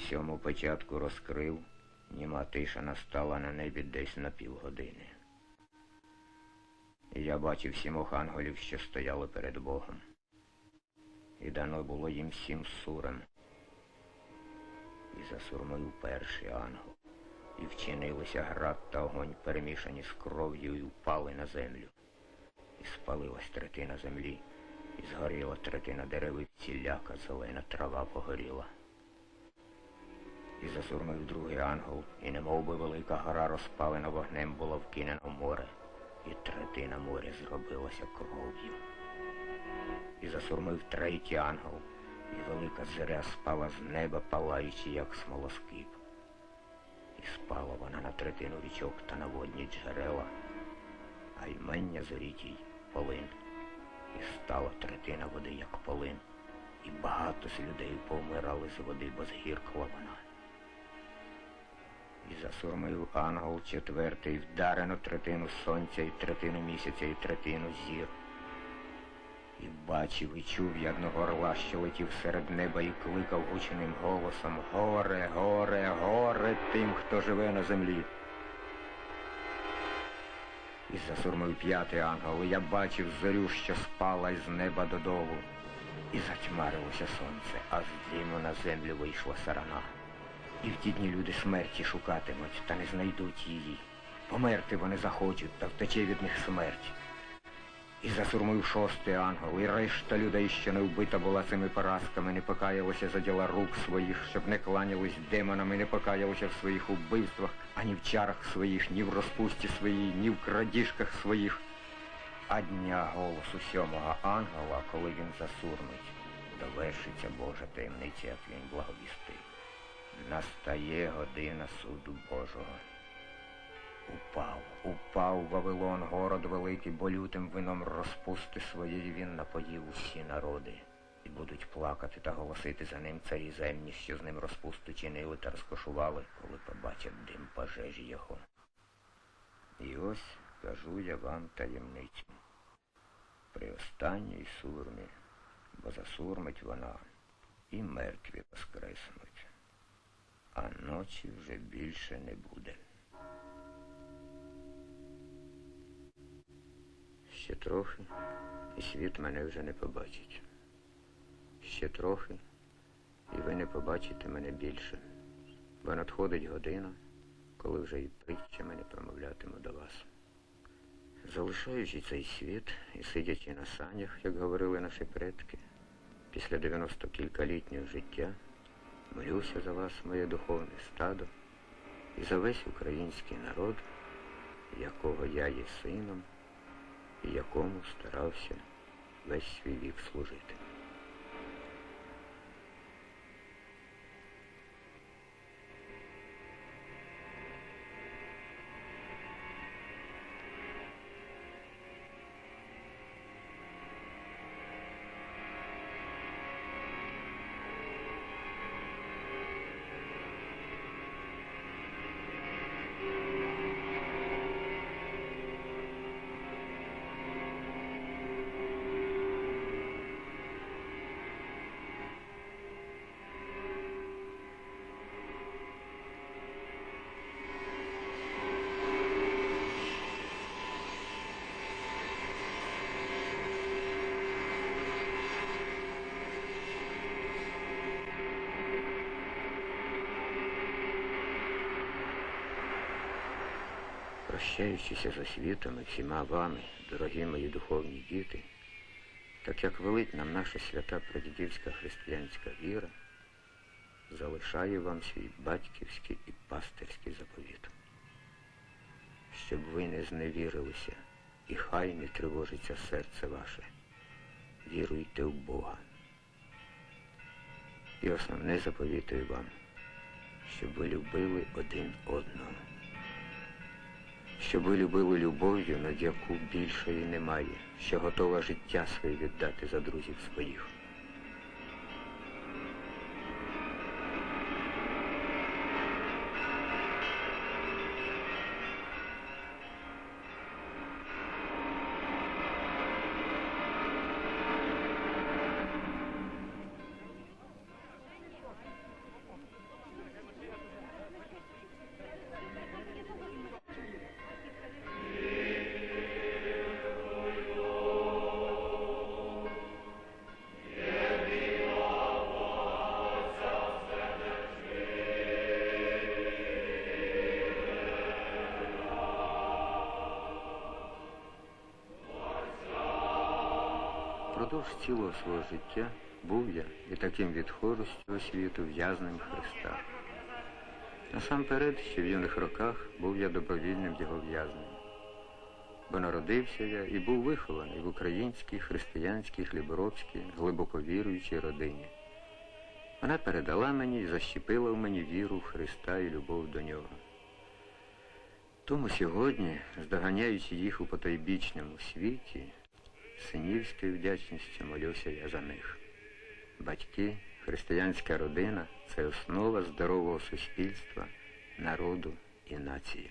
сьому початку розкрив, німа тиша настала на небі десь на півгодини. І я бачив сімох ангелів, що стояли перед Богом. І дано було їм сім сурем. І засурмив перший ангел. І вчинилися град та огонь, перемішані з кров'ю, і впали на землю. І спалилась третина землі, і згоріла третина дерев, і ціляка зелена трава погоріла. І засурмив другий ангел, і немов би велика гора розпалена вогнем була вкинена в море, і третина моря зробилася кров'ю. І засурмив третій ангел, і велика зиря спала з неба, палаючи, як смолоскип. І спала вона на третину річок та на водні джерела, а ймення зорітій полин. І стала третина води, як полин, і багато з людей повмирали з води, бо згіркла вона. І засурмив ангел четвертий, вдарено третину сонця і третину місяця і третину зір. І бачив і чув я одного орла, що летів серед неба і кликав гучним голосом Горе, горе, горе тим, хто живе на землі. І засурмив п'ятий ангел, і я бачив зорю, що спала із неба додолу. І затьмарилося сонце, а з диму на землю вийшла сарана. І в ті дні люди смерті шукатимуть, та не знайдуть її. Померти вони захочуть, та втече від них смерть. І засурмив шостий ангел, і решта людей, що не вбита була цими поразками, не покаялося за діла рук своїх, щоб не кланялись демонами, не покаялося в своїх убивствах, ані в чарах своїх, ні в розпусті своїй, ні в крадіжках своїх. А дня голосу сьомого ангела, коли він засурмить, довершиться Божа таємниця, як він благовістив. Настає година суду Божого. Упав, упав Вавилон, город великий, бо лютим вином розпусти своєї він напоїв усі народи. І будуть плакати та голосити за ним царі земні, що з ним розпусту чинили та розкошували, коли побачать дим пожежі його. І ось кажу я вам таємницю. При останній сурмі, бо засурмить вона, і мертві воскреснуть, а ночі вже більше не буде. Ще трохи, і світ мене вже не побачить. Ще трохи, і ви не побачите мене більше, бо надходить година, коли вже і притчами не промовлятиму до вас. Залишаючи цей світ і сидячи на санях, як говорили наші предки, після 90 кількалітнього життя, молюся за вас, моє духовне стадо, і за весь український народ, якого я є сином і якому старався весь свій вік служити. Прощаючися з освітом і всіма вами, дорогі мої духовні діти, так як велить нам наша свята прадідівська християнська віра, залишаю вам свій батьківський і пастирський заповіт, щоб ви не зневірилися і хай не тривожиться серце ваше. Віруйте в Бога. І основне заповітую вам, щоб ви любили один одного щоб ви любили любов'ю, над яку більшої немає, що готова життя своє віддати за друзів своїх. Впродовж цілого свого життя був я і таким з цього світу в'язнем Христа. Насамперед, ще в юних роках був я добровільним його в'язнем. Бо народився я і був вихований в українській, християнській, хліборобській, глибоко віруючій родині. Вона передала мені і защепила в мені віру в Христа і любов до нього. Тому сьогодні, здоганяючи їх у потойбічному світі, синівською вдячністю молюся я за них. Батьки, християнська родина це основа здорового суспільства, народу і нації.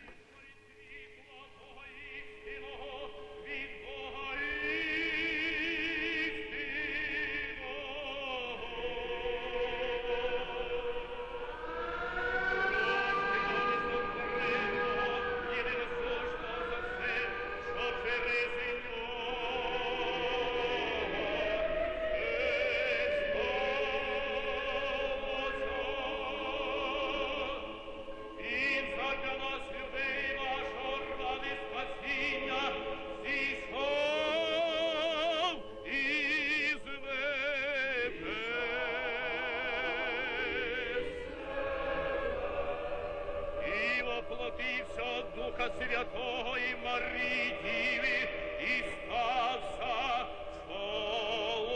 Духа Святого і Марії Діви, і стався чоловіком.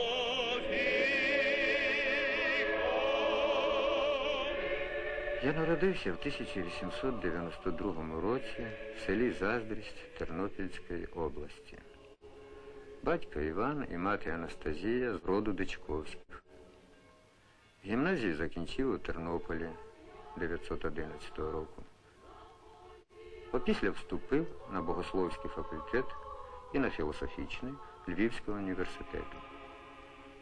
Я народився в 1892 році в селі Заздрість Тернопільської області. Батько Іван і мати Анастазія з роду Дичковських. Гімназію закінчив у Тернополі 911 року. Опісля вступив на богословський факультет і на філософічний Львівського університету.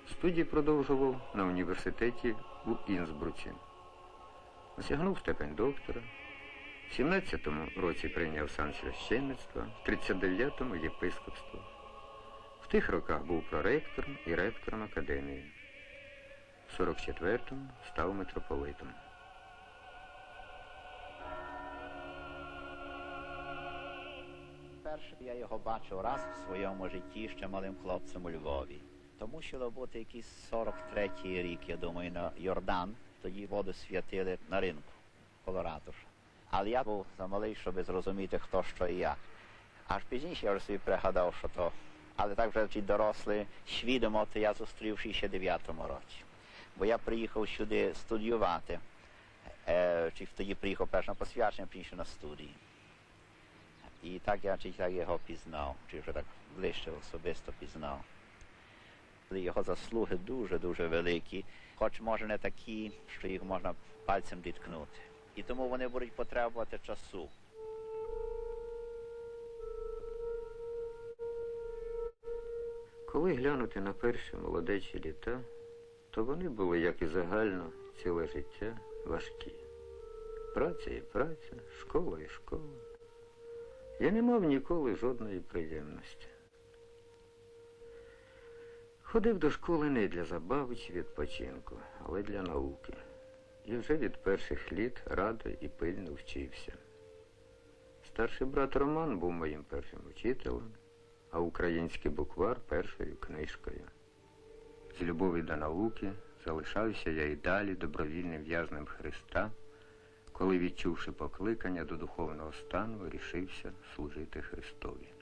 Студії продовжував на університеті у Інсбруці. Осягнув степень доктора. В 17-му році прийняв сан священництва, в 39-му єпископство. В тих роках був проректором і ректором академії. В 44-му став митрополитом. Перше я його бачив раз в своєму житті ще малим хлопцем у Львові. То мусило бути якийсь 43-й рік, я думаю, на Йордан. Тоді воду святили на ринку, Колорадо. ж. Але я був замалий, щоб зрозуміти, хто що і як. Аж пізніше я вже собі пригадав, що то. Але так вже ті дорослі свідомо, то я зустрів в 69-му році. Бо я приїхав сюди студіювати. Е, чи тоді приїхав перш на посвячення, пізніше на студії. І так я чи так його пізнав, чи вже так ближче особисто пізнав. Його заслуги дуже-дуже великі, хоч може не такі, що їх можна пальцем діткнути. І тому вони будуть потребувати часу. Коли глянути на перші молодечі літа, то вони були, як і загально, ціле життя важкі. Праця і праця, школа і школа. Я не мав ніколи жодної приємності. Ходив до школи не для забави чи відпочинку, але для науки. І вже від перших літ радо і пильно вчився. Старший брат Роман був моїм першим учителем, а український буквар першою книжкою. З любові до науки залишався я і далі добровільним в'язнем Христа, коли, відчувши покликання до духовного стану, рішився служити Христові.